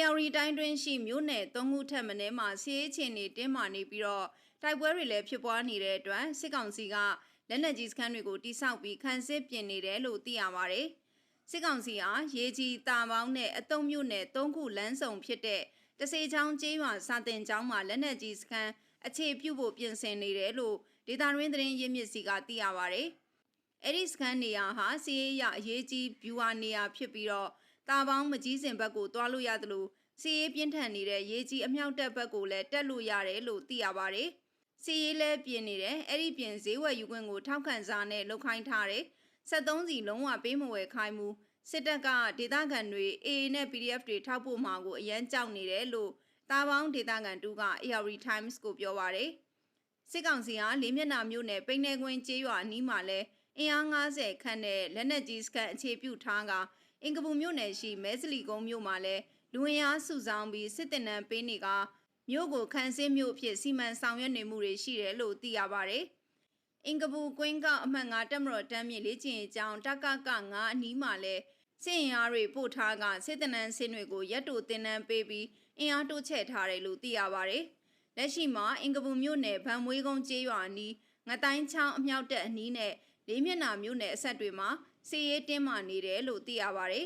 ရီတိုင်းတွင်းရှိမြို့နယ်သုံးခုထက်မနည်းမှာစီးရေးချင်းနေတင်းမာနေပြီးတော့တိုက်ပွဲတွေလည်းဖြစ်ပွားနေတဲ့အတွက်စစ်ကောင်စီကလက်နက်ကြီးစခန်းတွေကိုတိစောက်ပြီးခန်းစစ်ပြင်နေတယ်လို့သိရပါတယ်။စစ်ကောင်စီဟာရေကြီးတာပေါင်းနဲ့အတုံးမြို့နယ်သုံးခုလမ်းဆောင်ဖြစ်တဲ့တစေချောင်းကျေးရွာစာတင်ကျောင်းမှာလက်နက်ကြီးစခန်းအခြေပြုဖို့ပြင်ဆင်နေတယ်လို့ဒေတာရင်းသတင်းရင်းမြစ်စီကသိရပါတယ်။အဲ့ဒီစကန်နေရာဟာစီးရေးရအရေးကြီးဗျူဟာနေရာဖြစ်ပြီးတော့ တာပေါင်းမကြီးစင်ဘက်ကိုတွားလို့ရတယ်လို့စီးရေးပြင်းထန်နေတဲ့ရေးကြီးအမြောက်တက်ဘက်ကိုလည်းတက်လို့ရတယ်လို့သိရပါတယ်။စီးရေးလည်းပြင်နေတယ်အဲ့ဒီပြင်ဈေးဝယ်ယူခွင့်ကိုထောက်ခံစာနဲ့လုတ်ခိုင်းထားတယ်။73စီလုံးဝပေးမဝယ်ခိုင်းမှုစစ်တပ်ကဒေသခံတွေ AA နဲ့ PDF တွေထောက်ဖို့မှာကိုအရန်ကြောက်နေတယ်လို့တာပေါင်းဒေသခံတူက AR Times ကိုပြောပါတယ်။စစ်ကောင်စီဟာလေးမျက်နှာမြို့နယ်ပိန်းနေကွင်းကျေးရွာအနီးမှာလဲအင်အား90ခန့်နဲ့လက်နက်ကြီးစခန်းအခြေပြုထားက အင်ကပူမြို့နယ်ရှိမဲစလီကုန်းမြို့မှာလဲလူဝင်အားစုဆောင်ပြီးစစ်တပ်နံပေးနေကမြို့ကိုခန်းစင်းမြို့အဖြစ်စီမံဆောင်ရွက်နေမှုတွေရှိတယ်လို့သိရပါတယ်။အင်ကပူကွင်းကအမှတ်9တက်မတော်တမ်းမြေလေးကျင်အကြောင်းတကက9အနီးမှာလဲစစ်အင်အားတွေပို့ထားကစစ်တပ်နံစင်းတွေကိုရက်တူတင်နန်းပေးပြီးအင်အားတိုးချဲ့ထားတယ်လို့သိရပါတယ်။လက်ရှိမှာအင်ကပူမြို့နယ်ဗံမွေးကုန်းကျေးရွာအနီးငတိုင်းချောင်းအမြောက်တက်အနီးနဲ့လေးမျက်နှာမြို့နယ်အဆက်တွေမှာ စီရေးတင်းမာနေတယ်လို့သိရပါဗျ